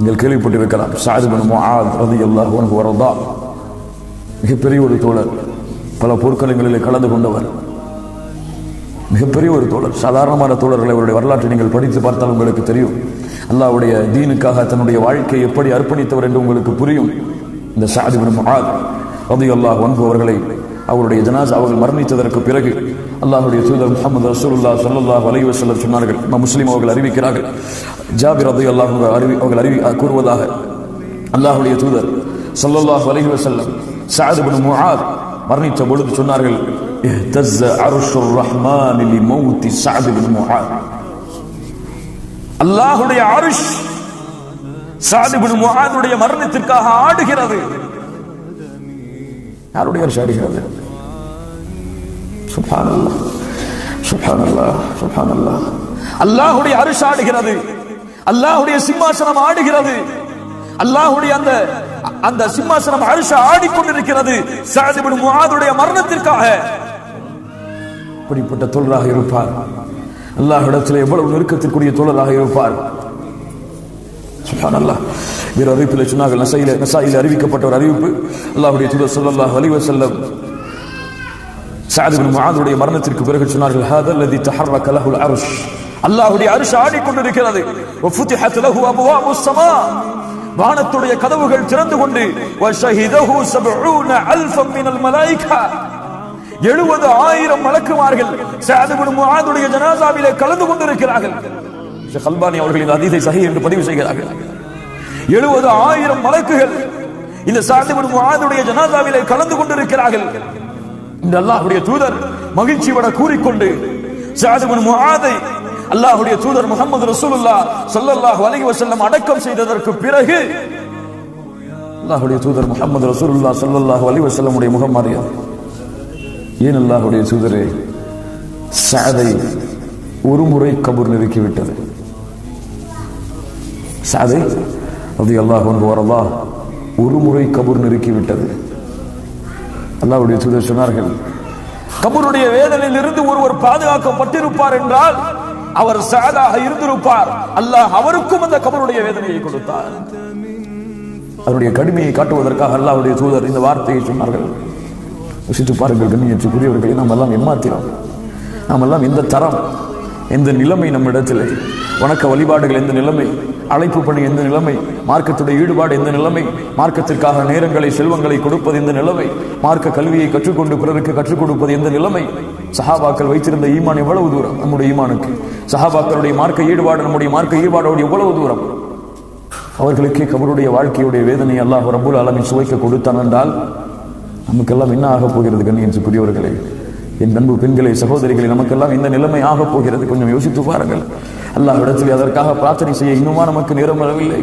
நீங்கள் கேள்விப்பட்டிருக்கலாம். சாதிபன் முஆத் அல்லாஹ் உனக்கு வரதா. மிகப்பெரிய ஒரு தோழர். பல போர்க்களங்களில் கலந்து கொண்டவர். மிகப்பெரிய ஒரு தோழர். சாதாரணமான தோழர்களை அவருடைய வரலாற்றை நீங்கள் படித்து பார்த்தால் உங்களுக்கு தெரியும். அல்லாவுடைய தீனுக்காக தன்னுடைய வாழ்க்கையை எப்படி அர்ப்பணித்தவர் என்று உங்களுக்கு புரியும். இந்த சாதிபின் முஆத் அல்லாஹ் ஒன்பு அவர்களை அவருடைய ஜனாஸ் அவர்கள் மரணித்ததற்கு பிறகு அல்லாஹுடைய தூதர் முகமது ரசூலுல்லாஹ் ஸல்லல்லாஹு அலைஹி சொன்னார்கள். இமாம் முஸ்லீம் அவர்கள் அறிவிக்கிறார்கள். ஜாபிர் ரலியல்லாஹு அல்லாஹ் அறிவி அவர்கள் அறிவி கூறுவதாக அல்லாஹுடைய தூதர் ஸல்லல்லாஹு அலைஹி வஸல்லம் சஅத் இப்னு முஆத் மரணித்த பொழுது சொன்னார்கள் இஹ்தஸ்ஸ அர்ஷுர் ரஹ்மான் லிமௌத்தி சஅத் இப்னு முஆத். அல்லாஹுடைய அர்ஷ் சஅத் இப்னு முஆதுடைய மரணத்திற்காக ஆடுகிறது. யாருடைய அருஷ் ஆடுகிறது? சுப்ஹானல்லாஹ் சுப்ஹானல்லாஹ் சுப்ஹானல்லாஹ் அல்லாஹ்வுடைய அரிசு ஆடுகிறது. அல்லாஹ்வுடைய சிம்மாசனம் ஆடுகிறது. அல்லாஹுடைய அந்த அந்த சிம்மாசனம் அரிசு ஆடிக்கொண்டிருக்கிறது. சாதிபின் முகாதுடைய மரணத்திற்காக. இப்படிப்பட்ட தொழிலாக இருப்பார். அல்லாஹிடத்தில் எவ்வளவு நெருக்கத்திற்குரிய தொழிலாக இருப்பார். சுப்ஹானல்லாஹ் வேறு அறிவிப்பில் சொன்னார்கள் நசையில நசாயில அறிவிக்கப்பட்ட ஒரு அறிவிப்பு. அல்லாஹ்வுடைய தூதர் ஸல்லல்லாஹு அலைஹி வஸல்லம் சஅத் மரணத்திற்கு பிறகு சொன்னார்கள் ஹாதா அல்லதி அருஷ் லஹுல் அர்ஷ். அல்லாஹ்வுடைய அர்ஷ் ஆடிக்கொண்டிருக்கிறது வஃபுதிஹத் லஹு அப்வாபுஸ் ஸமா வானத்துடைய கதவுகள் திறந்து கொண்டு வஷஹிதஹு சப்ஊன அல்ஃபம் மினல் மலாயிகா. எழுபது ஆயிரம் மலக்குமார்கள் சஅத் இப்னு முஆதுடைய ஜனாசாவிலே கலந்து கொண்டிருக்கிறார்கள். ஷேக் அல்பானி அவர்கள் இந்த ஹதீஸை சஹி என்று பதிவு செய்கிறார்கள். எழுபது ஆயிரம் மலக்குகள் இந்த சஅத் இப்னு முஆதுடைய ஜனாசாவிலே கலந்து கொண்டிருக்கிறார்கள். இந்த அல்லாஹுடைய தூதர் மகிழ்ச்சியோட கூறிக்கொண்டு சஅத் முகாதை அல்லாஹுடைய தூதர் முகமது ரசூலுல்லா ஸல்லல்லாஹு அலைஹி வஸல்லம் அடக்கம் செய்ததற்கு பிறகு அல்லாஹ்வுடைய தூதர் முகமது ரசூலுல்லா ஸல்லல்லாஹு அலைஹி வஸல்லம் உடைய முகம் மாறியது ஏன் அல்லாஹ்வுடைய தூதரே? சாதை ஒரு முறை கபூர் நெருக்கி விட்டது சாதை ரலியல்லாஹு அன்ஹு வரல்லாஹ் ஒரு முறை கபூர் நெருக்கி அல்லாவுடைய தூதர் சொன்னார்கள் கபருடைய வேதனையில் இருந்து ஒருவர் பாதுகாக்கப்பட்டிருப்பார் என்றால் அவர் சாதாக இருந்திருப்பார். அல்லாஹ் அவருக்கும் அந்த கபருடைய வேதனையை கொடுத்தார். அவருடைய கடுமையை காட்டுவதற்காக அல்லாவுடைய தூதர் இந்த வார்த்தையை சொன்னார்கள். யோசித்து பாருங்கள் கண்ணியத்துக்குரியவர்களை நாம் எல்லாம் எம்மாத்திரம். நாம் எல்லாம் எந்த தரம் எந்த நிலைமை நம்மிடத்தில். வணக்க வழிபாடுகள் எந்த நிலைமை. அழைப்பு பணி எந்த நிலைமை? மார்க்கத்துடைய ஈடுபாடு எந்த நிலைமை? மார்க்கத்திற்காக நேரங்களை செல்வங்களை கொடுப்பது எந்த நிலைமை? மார்க்க கல்வியை கற்றுக்கொண்டு பிறருக்கு கற்றுக் கொடுப்பது எந்த நிலைமை? சஹாபாக்கள் வைத்திருந்த ஈமான் எவ்வளவு தூரம்? நம்முடைய ஈமானுக்கு. சஹாபாக்களுடைய மார்க்க ஈடுபாடு நம்முடைய மார்க்க ஈடுபாடோடு எவ்வளவு தூரம்? அவர்களுக்கே கபருடைய வாழ்க்கையுடைய வேதனை அல்லாஹ் ரபுல் அலமின் சுவைக்க கொடுத்தான் என்றால் நமக்கெல்லாம் என்ன ஆகப் போகிறது கண்ணியன் புரியவர்களே என் அன்பு பெண்களை சகோதரிகளை நமக்கெல்லாம் இந்த நிலைமை ஆக போகிறது. கொஞ்சம் யோசித்து பாருங்கள். அல்லாஹ் இடத்தில் அதற்காக பிரார்த்தனை செய்ய இன்னுமா நமக்கு நேரம் வரவில்லை.